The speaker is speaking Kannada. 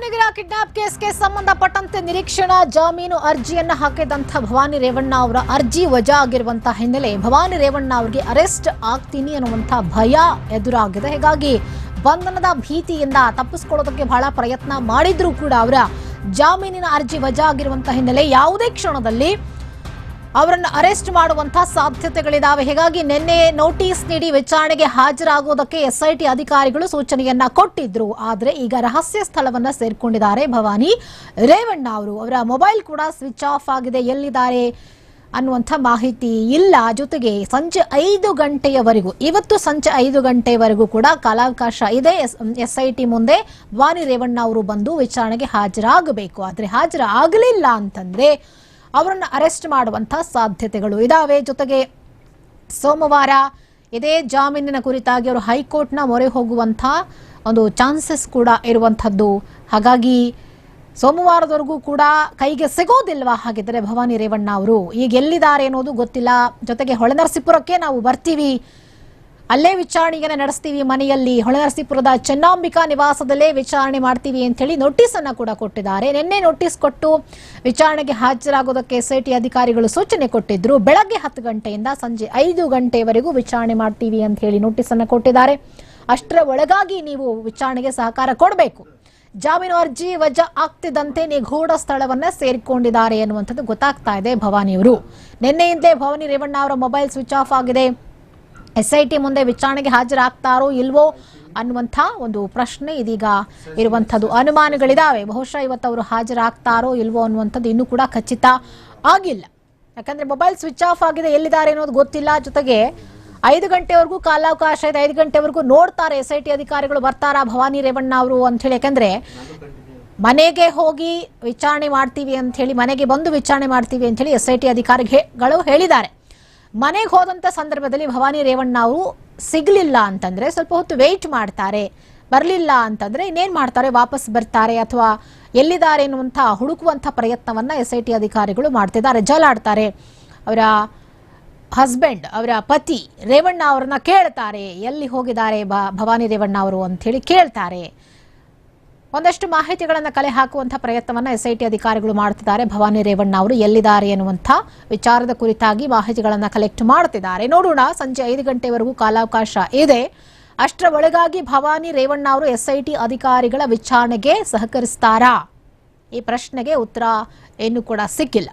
ರಾಮನಗರ ಕಿಡ್ನಾಪ್ ಕೇಸ್ಗೆ ಸಂಬಂಧಪಟ್ಟಂತೆ ನಿರೀಕ್ಷಣಾ ಜಾಮೀನು ಅರ್ಜಿಯನ್ನು ಹಾಕಿದಂಥ ಭವಾನಿ ರೇವಣ್ಣ ಅವರ ಅರ್ಜಿ ವಜಾ ಆಗಿರುವಂತಹ ಹಿನ್ನೆಲೆ ಭವಾನಿ ರೇವಣ್ಣ ಅವರಿಗೆ ಅರೆಸ್ಟ್ ಆಗ್ತೀನಿ ಅನ್ನುವಂಥ ಭಯ ಎದುರಾಗಿದೆ. ಹೀಗಾಗಿ ಬಂಧನದ ಭೀತಿಯಿಂದ ತಪ್ಪಿಸ್ಕೊಳ್ಳೋದಕ್ಕೆ ಬಹಳ ಪ್ರಯತ್ನ ಮಾಡಿದ್ರೂ ಕೂಡ ಅವರ ಜಾಮೀನಿನ ಅರ್ಜಿ ವಜಾ ಆಗಿರುವಂತಹ ಹಿನ್ನೆಲೆ ಯಾವುದೇ ಕ್ಷಣದಲ್ಲಿ ಅವರನ್ನು ಅರೆಸ್ಟ್ ಮಾಡುವಂತಹ ಸಾಧ್ಯತೆಗಳಿದಾವೆ. ಹೀಗಾಗಿ ನಿನ್ನೆ ನೋಟಿಸ್ ನೀಡಿ ವಿಚಾರಣೆಗೆ ಹಾಜರಾಗುವುದಕ್ಕೆ ಎಸ್ಐಟಿ ಅಧಿಕಾರಿಗಳು ಸೂಚನೆಯನ್ನ ಕೊಟ್ಟಿದ್ರು. ಆದರೆ ಈಗ ರಹಸ್ಯ ಸ್ಥಳವನ್ನ ಸೇರ್ಕೊಂಡಿದ್ದಾರೆ ಭವಾನಿ ರೇವಣ್ಣ ಅವರು. ಅವರ ಮೊಬೈಲ್ ಕೂಡ ಸ್ವಿಚ್ ಆಫ್ ಆಗಿದೆ. ಎಲ್ಲಿದ್ದಾರೆ ಅನ್ನುವಂಥ ಮಾಹಿತಿ ಇಲ್ಲ. ಜೊತೆಗೆ ಸಂಜೆ ಐದು ಗಂಟೆಯವರೆಗೂ, ಇವತ್ತು ಸಂಜೆ ಐದು ಗಂಟೆವರೆಗೂ ಕೂಡ ಕಾಲಾವಕಾಶ ಇದೆ. ಎಸ್, ಎಸ್ಐಟಿ ಮುಂದೆ ವಾನಿ ರೇವಣ್ಣ ಅವರು ಬಂದು ವಿಚಾರಣೆಗೆ ಹಾಜರಾಗಬೇಕು. ಆದರೆ ಹಾಜರಾಗಲಿಲ್ಲ ಅಂತಂದ್ರೆ ಅವರನ್ನು ಅರೆಸ್ಟ್ ಮಾಡುವಂಥ ಸಾಧ್ಯತೆಗಳು ಇದಾವೆ. ಜೊತೆಗೆ ಸೋಮವಾರ ಇದೇ ಜಾಮೀನಿನ ಕುರಿತಾಗಿ ಅವರು ಹೈಕೋರ್ಟ್ನ ಮೊರೆ ಹೋಗುವಂಥ ಒಂದು ಚಾನ್ಸಸ್ ಕೂಡ ಇರುವಂಥದ್ದು. ಹಾಗಾಗಿ ಸೋಮವಾರದವರೆಗೂ ಕೂಡ ಕೈಗೆ ಸಿಗೋದಿಲ್ವಾ ಹಾಗಿದ್ರೆ ಭವಾನಿ ರೇವಣ್ಣ ಅವರು? ಈಗ ಎಲ್ಲಿದ್ದಾರೆ ಅನ್ನೋದು ಗೊತ್ತಿಲ್ಲ. ಜೊತೆಗೆ ಹೊಳೆನರಸೀಪುರಕ್ಕೆ ನಾವು ಬರ್ತೀವಿ. ಅಲ್ಲೇ ವಿಚಾರಣೆಯನ್ನು ನಡೆಸ್ತೀವಿ ಮನೆಯಲ್ಲಿ. ಹೊಳೆನರಸೀಪುರದ ಚೆನ್ನಾಂಬಿಕಾ ನಿವಾಸದಲ್ಲೇ ವಿಚಾರಣೆ ಮಾಡ್ತೀವಿ ಅಂತ ಹೇಳಿ ನೋಟಿಸ್ ಅನ್ನ ಕೂಡ ಕೊಟ್ಟಿದ್ದಾರೆ. ನಿನ್ನೆ ನೋಟಿಸ್ ಕೊಟ್ಟು ವಿಚಾರಣೆಗೆ ಹಾಜರಾಗೋದಕ್ಕೆ ಎಸ್ಐಟಿ ಅಧಿಕಾರಿಗಳು ಸೂಚನೆ ಕೊಟ್ಟಿದ್ರು. ಬೆಳಗ್ಗೆ ಹತ್ತು ಗಂಟೆಯಿಂದ ಸಂಜೆ ಐದು ಗಂಟೆವರೆಗೂ ವಿಚಾರಣೆ ಮಾಡ್ತೀವಿ ಅಂತ ಹೇಳಿ ನೋಟಿಸ್ ಅನ್ನ ಕೊಟ್ಟಿದ್ದಾರೆ. ಅಷ್ಟರ ಒಳಗಾಗಿ ನೀವು ವಿಚಾರಣೆಗೆ ಸಹಕಾರ ಕೊಡಬೇಕು. ಜಾಮೀನು ಅರ್ಜಿ ವಜಾ ಆಗ್ತಿದ್ದಂತೆ ನಿಗೂಢ ಸ್ಥಳವನ್ನ ಸೇರಿಕೊಂಡಿದ್ದಾರೆ ಎನ್ನುವಂಥದ್ದು ಗೊತ್ತಾಗ್ತಾ ಇದೆ ಭವಾನಿಯವರು. ನಿನ್ನೆಯಿಂದಲೇ ಭವಾನಿ ರೇವಣ್ಣ ಅವರ ಮೊಬೈಲ್ ಸ್ವಿಚ್ ಆಫ್ ಆಗಿದೆ. ಎಸ್ಐಟಿ ಮುಂದೆ ವಿಚಾರಣೆಗೆ ಹಾಜರಾಗ್ತಾರೋ ಇಲ್ವೋ ಅನ್ನುವಂಥ ಒಂದು ಪ್ರಶ್ನೆ ಇದೀಗ ಇರುವಂಥದ್ದು. ಅನುಮಾನಗಳಿದಾವೆ. ಬಹುಶಃ ಇವತ್ತು ಅವರು ಹಾಜರಾಗ್ತಾರೋ ಇಲ್ವೋ ಅನ್ನುವಂಥದ್ದು ಇನ್ನೂ ಕೂಡ ಖಚಿತ ಆಗಿಲ್ಲ. ಯಾಕಂದ್ರೆ ಮೊಬೈಲ್ ಸ್ವಿಚ್ ಆಫ್ ಆಗಿದೆ. ಎಲ್ಲಿದ್ದಾರೆ ಅನ್ನೋದು ಗೊತ್ತಿಲ್ಲ. ಜೊತೆಗೆ ಐದು ಗಂಟೆವರೆಗೂ ಕಾಲಾವಕಾಶ ಇದೆ. ಐದು ಗಂಟೆವರೆಗೂ ನೋಡ್ತಾರೆ. ಎಸ್ ಐ ಟಿ ಅಧಿಕಾರಿಗಳು ಬರ್ತಾರಾ? ಭವಾನಿ ರೇವಣ್ಣ ಅವರು ಅಂತ ಹೇಳಿ ಯಾಕಂದ್ರೆ ಮನೆಗೆ ಹೋಗಿ ವಿಚಾರಣೆ ಮಾಡ್ತೀವಿ ಅಂತ ಹೇಳಿ ಮನೆಗೆ ಬಂದು ವಿಚಾರಣೆ ಮಾಡ್ತೀವಿ ಅಂತ ಹೇಳಿ ಎಸ್ ಐ ಟಿ ಅಧಿಕಾರಿಗಳು ಹೇಳಿದ್ದಾರೆ. ಮನೆಗೆ ಹೋದಂತ ಸಂದರ್ಭದಲ್ಲಿ ಭವಾನಿ ರೇವಣ್ಣ ಅವರು ಸಿಗ್ಲಿಲ್ಲ ಅಂತಂದ್ರೆ ಸ್ವಲ್ಪ ಹೊತ್ತು ವೆಯ್ಟ್ ಮಾಡ್ತಾರೆ. ಬರಲಿಲ್ಲ ಅಂತಂದ್ರೆ ಇನ್ನೇನ್ ಮಾಡ್ತಾರೆ? ವಾಪಸ್ ಬರ್ತಾರೆ ಅಥವಾ ಎಲ್ಲಿದ್ದಾರೆ ಎನ್ನುವಂಥ ಹುಡುಕುವಂಥ ಪ್ರಯತ್ನವನ್ನ ಎಸ್ ಐ ಟಿ ಅಧಿಕಾರಿಗಳು ಮಾಡ್ತಿದ್ದಾರೆ. ಜಲಾಡ್ತಾರೆ ಅವರ ಹಸ್ಬೆಂಡ್ ಅವರ ಪತಿ ರೇವಣ್ಣ ಅವರನ್ನ ಕೇಳ್ತಾರೆ, ಎಲ್ಲಿ ಹೋಗಿದ್ದಾರೆ ಭವಾನಿ ರೇವಣ್ಣ ಅವರು ಅಂತ ಹೇಳಿ ಕೇಳ್ತಾರೆ. ಒಂದಷ್ಟು ಮಾಹಿತಿಗಳನ್ನು ಕಲೆ ಹಾಕುವಂತಹ ಪ್ರಯತ್ನವನ್ನ ಎಸ್ಐಟಿ ಅಧಿಕಾರಿಗಳು ಮಾಡ್ತಿದ್ದಾರೆ. ಭವಾನಿ ರೇವಣ್ಣ ಅವರು ಎಲ್ಲಿದ್ದಾರೆ ಎನ್ನುವಂಥ ವಿಚಾರದ ಕುರಿತಾಗಿ ಮಾಹಿತಿಗಳನ್ನ ಕಲೆಕ್ಟ್ ಮಾಡ್ತಿದ್ದಾರೆ. ನೋಡೋಣ, ಸಂಜೆ ಐದು ಗಂಟೆವರೆಗೂ ಕಾಲಾವಕಾಶ ಇದೆ. ಅಷ್ಟರ ಒಳಗಾಗಿ ಭವಾನಿ ರೇವಣ್ಣ ಅವರು ಎಸ್ಐಟಿ ಅಧಿಕಾರಿಗಳ ವಿಚಾರಣೆಗೆ ಸಹಕರಿಸ್ತಾರಾ? ಈ ಪ್ರಶ್ನೆಗೆ ಉತ್ತರ ಏನು ಕೂಡ ಸಿಕ್ಕಿಲ್ಲ.